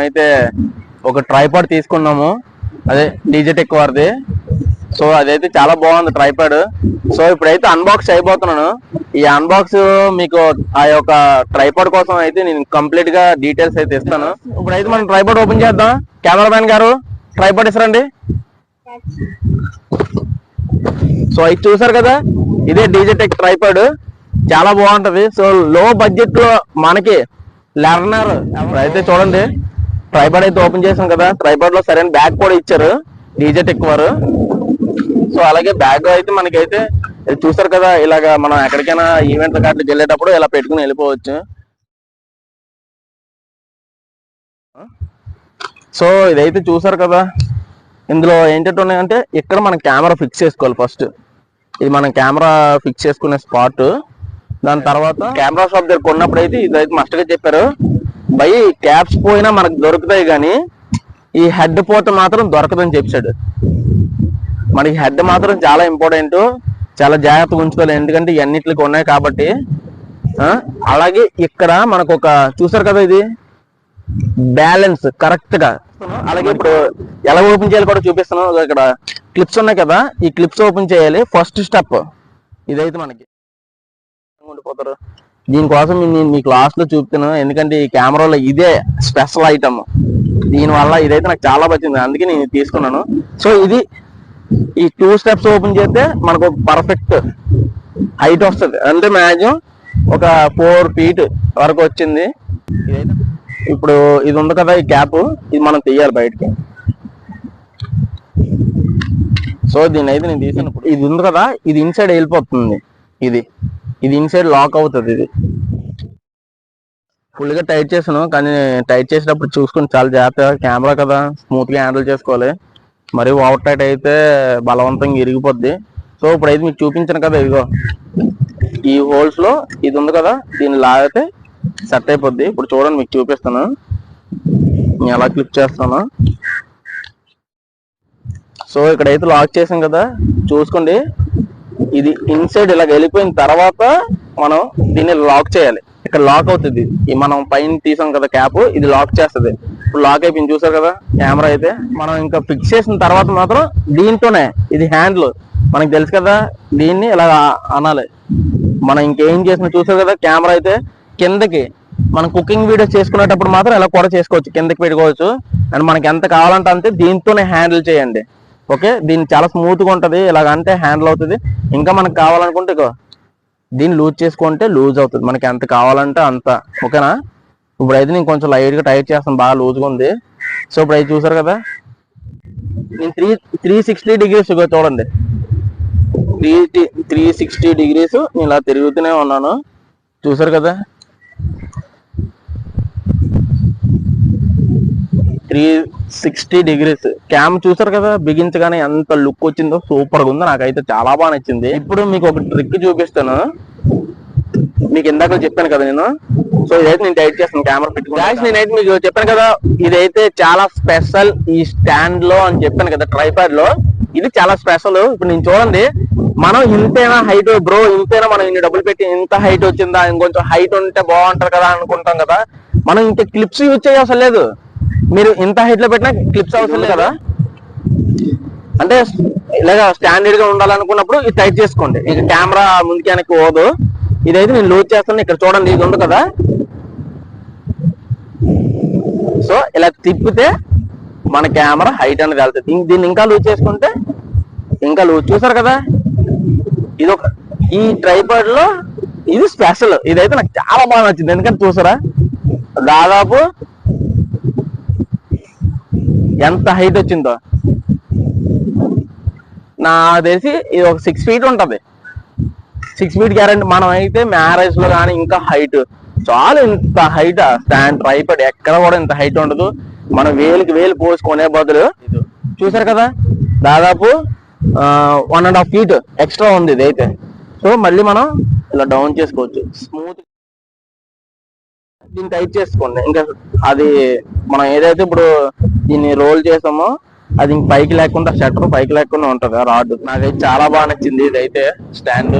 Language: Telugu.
అయితే ఒక ట్రైపాడ్ తీసుకున్నాము. అదే డీజెటెక్ వారిది. సో అదైతే చాలా బాగుంది ట్రైపాడ్ సో ఇప్పుడైతే అన్బాక్స్ అయిపోతున్నాను. ఈ అన్బాక్స్ మీకు ఆ యొక్క ట్రైపాడ్ కోసం అయితే నేను కంప్లీట్గా డీటెయిల్స్ అయితే ఇస్తాను. ఇప్పుడైతే మనం ట్రైపాడ్ ఓపెన్ చేద్దాం. కెమెరామ్యాన్ గారు ట్రైపాడ్ ఇస్తారండి. సో ఇది చూసారు కదా ఇదే డీజెటెక్ ట్రైపాడ్ చాలా బాగుంటది. సో లో బడ్జెట్లో మనకి లెర్నర్ అయితే చూడండి ట్రైపాడ్ అయితే ఓపెన్ చేసాం కదా. ట్రైపాడ్లో సరైన బ్యాగ్ కూడా ఇచ్చారు. డీజెట్ వారు. సో అలాగే బ్యాగ్ అయితే మనకైతే చూస్తారు చూసారు కదా ఇలాగా మనం ఎక్కడికైనా ఈవెంట్ అట్లా వెళ్ళేటప్పుడు ఇలా పెట్టుకుని వెళ్ళిపోవచ్చు. సో ఇదైతే చూసారు కదా. ఇందులో ఏంటంటే ఉన్నాయంటే ఇక్కడ మనం కెమెరా ఫిక్స్ చేసుకోవాలి ఫస్ట్ ఇది మనం కెమెరా ఫిక్స్ చేసుకునే స్పాట్ దాని తర్వాత కెమెరా షాప్ దగ్గర కొన్నప్పుడు అయితే ఇదైతే మస్ట్గా చెప్పారు. బై క్యాప్స్ పోయినా మనకు దొరుకుతాయి కానీ ఈ హెడ్ పోత మాత్రం దొరకదని చెప్పాడు. మనకి హెడ్ మాత్రం చాలా ఇంపార్టెంట్ చాలా జాగ్రత్తగా ఉంచుకోవాలి. ఎందుకంటే ఇవన్నిటికి ఉన్నాయి కాబట్టి ఆ, అలాగే ఇక్కడ మనకు ఒక చూసారు కదా ఇది? బ్యాలెన్స్ కరెక్ట్గా అలాగే ఇప్పుడు ఎలా ఓపెన్ చేయాలి కూడా చూపిస్తాను ఇక్కడ క్లిప్స్ ఉన్నాయి కదా? ఈ క్లిప్స్ ఓపెన్ చేయాలి. First step. ఇదైతే మనకి. ఉండిపోతారు. దీనికోసం నేను మీకు లాస్ట్లో చూపుతాను ఎందుకంటే ఈ కెమెరాలో ఇదే స్పెషల్ ఐటమ్ దీని వల్ల ఇదైతే నాకు చాలా వచ్చింది అందుకే నేను తీసుకున్నాను. సో ఇది ఈ టూ స్టెప్స్ ఓపెన్ చేస్తే మనకు పర్ఫెక్ట్ హైట్ వస్తుంది. అంటే మ్యాక్సిమం ఒక ఫోర్ ఫీట్ వరకు వచ్చింది. ఇప్పుడు ఇది ఉంది కదా ఈ క్యాప్ ఇది మనం తీయాలి బయటకి. సో దీన్ని అయితే నేను తీసాను ఇది ఉంది కదా ఇది ఇన్సైడ్ వెళ్ళిపోతుంది. ఇది. ఇది ఇన్సైడ్ లాక్ అవుతుంది ఇది. ఫుల్గా టైట్ చేసాను కానీ టైట్ చేసేటప్పుడు చూసుకుని చాలా జాగ్రత్తగా కెమెరా కదా స్మూత్గా హ్యాండిల్ చేసుకోవాలి. మరి ఓవర్ టైట్ అయితే బలవంతంగా ఇరిగిపోద్ది. సో ఇప్పుడు అయితే మీకు చూపించాను కదా ఇదిగో. ఈ హోల్స్లో ఇది ఉంది కదా దీన్ని లాగితే సెట్ అయిపోద్ది. ఇప్పుడు చూడండి మీకు చూపిస్తాను. నేను ఎలా క్లిప్ చేస్తాను. సో ఇక్కడైతే లాక్ చేసాం కదా చూసుకోండి. ఇది ఇన్సైడ్ ఇలా వెళ్ళిపోయిన తర్వాత మనం దీన్ని లాక్ చేయాలి. ఇక్కడ లాక్ అవుతుంది. ఈ మనం పైన తీసాం కదా క్యాప్ ఇది లాక్ చేస్తుంది. ఇప్పుడు లాక్ అయిపోయింది. చూసారు కదా? కెమెరా అయితే మనం ఇంకా ఫిక్స్ చేసిన తర్వాత మాత్రం దీంతోనే ఇది హ్యాండిల్ మనకు తెలుసు కదా దీన్ని ఇలా అనాలి. మనం ఇంకేం చేసిన చూసారు కదా కెమెరా అయితే కిందకి మనం కుకింగ్ వీడియోస్ చేసుకునేటప్పుడు మాత్రం ఇలా కూడా చేసుకోవచ్చు. కిందకి పెట్టుకోవచ్చు. అండ్ మనకి ఎంత కావాలంటే అంతే దీంతోనే హ్యాండిల్ చేయండి. ఓకే? దీన్ని చాలా స్మూత్గా ఉంటది. ఇలాగ అంటే హ్యాండిల్ అవుతుంది. ఇంకా మనకు కావాలనుకుంటే దీన్ని లూజ్ చేసుకుంటే లూజ్ అవుతుంది. మనకి ఎంత కావాలంటే అంత. ఓకేనా? ఇప్పుడు అయితే నేను కొంచెం లైట్గా టైట్ చేస్తాను. బాగా లూజ్గా ఉంది. సో ఇప్పుడు అయితే చూసారు కదా? నేను త్రీ త్రీ సిక్స్టీ డిగ్రీస్ చూడండి. త్రీ త్రీ సిక్స్టీ డిగ్రీస్ నేను ఇలా తిరుగుతూనే ఉన్నాను. చూసారు కదా? Three sixty degrees. క్యామ్ చూసారు కదా బిగించగానే ఎంత లుక్ వచ్చిందో సూపర్గా ఉంది. నాకైతే చాలా బాగా నచ్చింది. ఇప్పుడు మీకు ఒక ట్రిక్ చూపిస్తాను. మీకు ఇందాక చెప్పాను కదా నేను. సో ఇదైతే నేను టైట్ చేస్తాను కెమెరా పెట్టుకుని. నేనైతే మీకు చెప్పాను కదా ఇదైతే చాలా స్పెషల్ ఈ స్టాండ్లో అని చెప్పాను కదా ట్రైపాడ్లో ఇది చాలా స్పెషల్. ఇప్పుడు నేను చూడండి. మనం ఇంతేనా హైట్ బ్రో ఇంతేనా మనం ఇన్ని డబ్బులు పెట్టి ఇంత హైట్ వచ్చిందా? ఇంకొంచెం హైట్ ఉంటే బాగుంటారు కదా అనుకుంటాం కదా. మనం ఇంకా క్లిప్స్ యూజ్ చేయ లేదు. మీరు ఇంత హైట్లో పెట్టినా క్లిప్స్ అవసరం లేదు కదా? అంటే ఇలాగా స్టాండర్డ్గా ఉండాలనుకున్నప్పుడు ఇది టైట్ చేసుకోండి. ఇక కెమెరా ముందుకి వెనక్కి పోదు. ఇదైతే నేను లూజ్ చేస్తాను. ఇక్కడ చూడండి ఇది ఉంది కదా? సో ఇలా తిప్పితే మన కెమెరా హైట్ అనేది వెళ్తుంది. దీన్ని ఇంకా లూజ్ చేసుకుంటే ఇంకా లూజ్ చూసారు కదా? ఇది ఒక ఈ ట్రైపాడ్లో ఇది స్పెషల్ ఇదైతే నాకు చాలా బాగా నచ్చింది. ఎందుకంటే చూసారా? దాదాపు ఎంత హైట్ వచ్చిందో. నా తెలిసి ఇది ఒక సిక్స్ ఫీట్ ఉంటది. సిక్స్ ఫీట్ గ్యారంటీ మనం అయితే మ్యారేజ్లో కానీ ఇంకా హైట్ చాలా ఇంత హైట్ స్టాండ్ ట్రైపాడ్ ఎక్కడ కూడా ఇంత హైట్ ఉండదు. మనం వేలుకి వేలు పోసుకునే బదులు చూసారు కదా? దాదాపు one and half feet extra ఉంది ఇది అయితే సో మళ్ళీ మనం ఇలా డౌన్ చేసుకోవచ్చు. స్మూత్ దీన్ని టైట్ చేసుకోండి. ఇంకా అది మనం ఏదైతే ఇప్పుడు దీన్ని రోల్ చేసామో అది ఇంక పైకి లేకుండా షట్టర్ పైకి లేకుండా ఉంటది రాడ్. నాకైతే చాలా బాగా నచ్చింది ఇదైతే స్టాండ్.